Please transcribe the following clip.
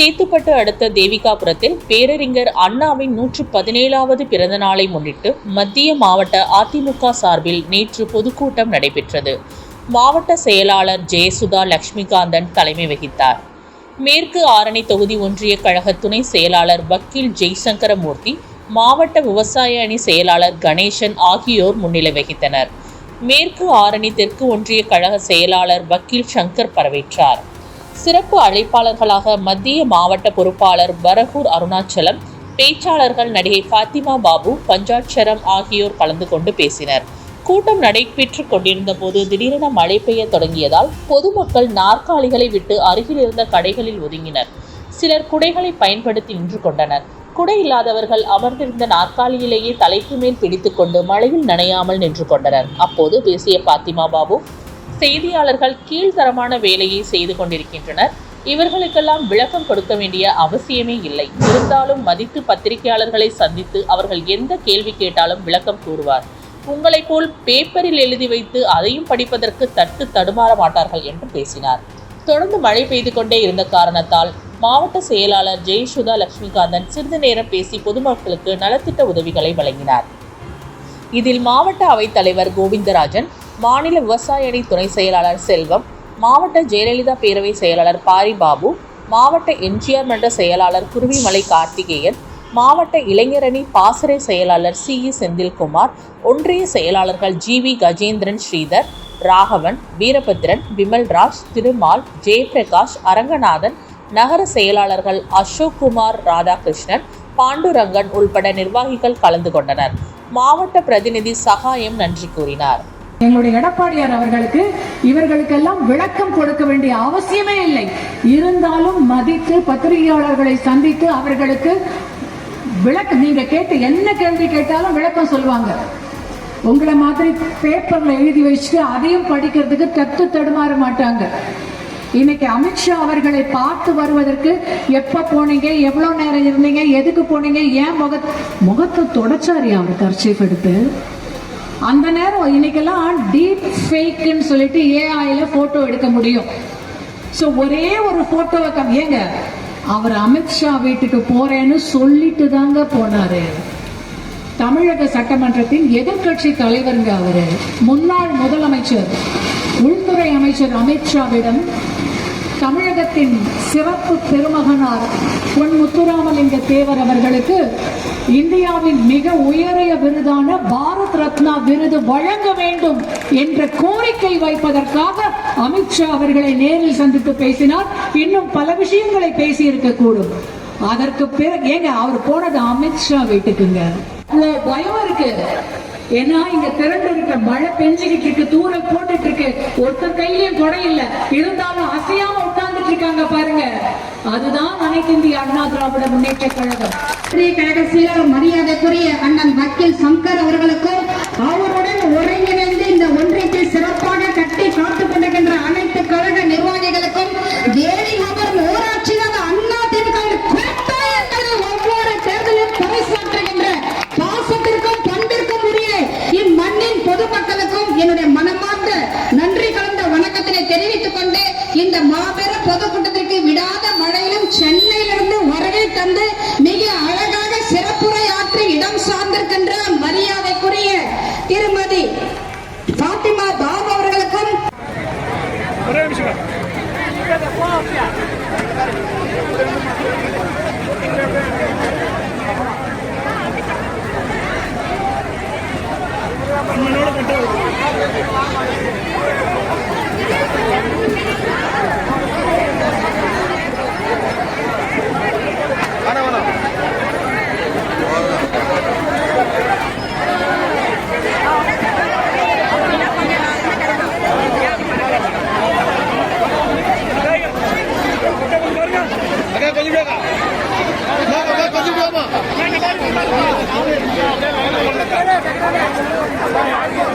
சேத்துப்பட்டு அடுத்த தேவிகாபுரத்தில் பேரறிஞர் அண்ணாவின் நூற்று பதினேழாவது பிறந்த நாளை முன்னிட்டு மத்திய மாவட்ட அதிமுக சார்பில் நேற்று பொதுக்கூட்டம் நடைபெற்றது. மாவட்ட செயலாளர் ஜெயசுதா லட்சுமிகாந்தன் தலைமை வகித்தார். மேற்கு ஆரணி தொகுதி ஒன்றிய கழக துணை செயலாளர் வக்கீல் ஜெய்சங்கரமூர்த்தி மாவட்ட விவசாய அணி செயலாளர் கணேசன் ஆகியோர் முன்னிலை வகித்தனர். மேற்கு ஆரணி தெற்கு ஒன்றிய கழக செயலாளர் வக்கீல் சங்கர் பரவேற்றார். சிறப்பு அழைப்பாளர்களாக மத்திய மாவட்ட பொறுப்பாளர் பரகூர் அருணாச்சலம் பேச்சாளர்கள் நடிகை ஃபாத்திமா பாபு பஞ்சாட்சரம் ஆகியோர் கலந்து கொண்டு பேசினர். கூட்டம் நடைபெற்றுக் கொண்டிருந்த போது திடீரென மழை பெய்ய தொடங்கியதால் பொதுமக்கள் நாற்காலிகளை விட்டு அருகில் இருந்த கடைகளில் ஒதுங்கினர். சிலர் குடைகளை பயன்படுத்தி நின்று கொண்டனர். குடை இல்லாதவர்கள் அமர்ந்திருந்த நாற்காலியிலேயே தலைக்கு மேல் பிடித்துக்கொண்டு மழையில் நனையாமல் நின்று கொண்டனர். அப்போது பேசிய பாத்திமா பாபு செய்தியாளர்கள் கீழ்த்தரமான வேலையை செய்து கொண்டிருக்கின்றனர். இவர்களுக்கெல்லாம் விளக்கம் கொடுக்க வேண்டிய அவசியமே இல்லை. இருந்தாலும் மதித்து பத்திரிகையாளர்களை சந்தித்து அவர்கள் எந்த கேள்வி கேட்டாலும் விளக்கம் கூறுவார். உங்களைப் போல் பேப்பரில் எழுதி வைத்து அதையும் படிப்பதற்கு தட்டு தடுமாற மாட்டார்கள் என்று பேசினார். தொடர்ந்து மழை பெய்து கொண்டே இருந்த காரணத்தால் மாவட்ட செயலாளர் ஜெயசுதா லட்சுமிகாந்தன் சிறிது நேரம் பேசி பொதுமக்களுக்கு நலத்திட்ட உதவிகளை வழங்கினார். இதில் மாவட்ட அவைத் தலைவர் கோவிந்தராஜன் மாநில விவசாய அணி துணை செயலாளர் செல்வம் மாவட்ட ஜெயலலிதா பேரவை செயலாளர் பாரிபாபு மாவட்ட எம்ஜிஆர் மன்ற செயலாளர் குருவிமலை கார்த்திகேயன் மாவட்ட இளைஞரணி பாசறை செயலாளர் சி இ செந்தில்குமார் ஒன்றிய செயலாளர்கள் ஜி வி கஜேந்திரன் ஸ்ரீதர் ராகவன் வீரபத்ரன் விமல்ராஜ் திருமால் ஜெயபிரகாஷ் அரங்கநாதன் நகர செயலாளர்கள் அசோக் குமார் ராதாகிருஷ்ணன் பாண்டுரங்கன் உள்பட நிர்வாகிகள் கலந்து கொண்டனர். மாவட்ட பிரதிநிதி சகாயம் நன்றி கூறினார். எங்களுடைய எடப்பாடியார் அவர்களுக்கு இவர்களுக்கெல்லாம் விளக்கம் கொடுக்க வேண்டிய அவசியமே இல்லை. இருந்தாலும் மதித்து பத்திரிகையாளர்களை சந்தித்து அவர்களுக்கு விளக்கம் நீங்க கேட்டு என்ன கேள்வி கேட்டாலும் விளக்கம் சொல்லுவாங்க. உங்களை மாதிரி பேப்பர்ல எழுதி வச்சுட்டு அதையும் படிக்கிறதுக்கு தத்து தடுமாற மாட்டாங்க. இன்னைக்கு அமித்ஷா அவர்களை பார்த்து வருவதற்கு எப்ப போனீங்க எவ்வளவு நேரம் இருந்தீங்க எதுக்கு போனீங்க ஏன் முகத் முகத்தை தொடச்சாரியா அவர் கர்ச்சீஃப் எடுத்து. அந்த நேரம் இன்னைக்கெல்லாம் டீப் ஃபேக்குன்னு சொல்லிட்டு ஏஐல போட்டோ எடுக்க முடியும். ஸோ ஒரே ஒரு போட்டோவை கம் ஏங்க அவர் அமித்ஷா வீட்டுக்கு போறேன்னு சொல்லிட்டு தாங்க போனாரு. தமிழக சட்டமன்றத்தின் எதிர்க்கட்சி தலைவருங்க அவரு. முன்னாள் முதலமைச்சர் உள்துறை அமைச்சர் அமித்ஷாவிடம் தமிழகத்தின் சிறப்பு பெருமகனார் பொன் முத்துராமலிங்க தேவர் அவர்களுக்கு இந்தியாவின் மிக உயரிய விருதான பாரத் ரத்னா விருது வழங்க வேண்டும் என்ற கோரிக்கை வைப்பதற்காக அமித்ஷா அவர்களை நேரில் சந்தித்து பேசினார். இன்னும் பல விஷயங்களை பேசியிருக்க கூடும் அதற்கு பிறகு ஏங்க அவர் போனது அமித்ஷா வீட்டுக்குங்க. பயம் இருக்கு. ஏன்னா இங்க திரண்டு இருக்க மழை பெஞ்சுக்கிட்டு இருக்கு தூரல் போட்டுட்டு இருக்கு. ஒருத்தர் கையிலயும் கொடை இல்ல. இருந்தாலும் அசையாம உட்கார்ந்துட்டு இருக்காங்க பாருங்க. அதுதான் அனைத்து இந்திய அண்ணா திராவிட முன்னேற்ற கழகம். கழக செயலர் மரியாதைக்குரிய அண்ணன் வக்கீல் சங்கர் அவர்களுக்கும் அவர் ಯಾಕಂದ್ರೆ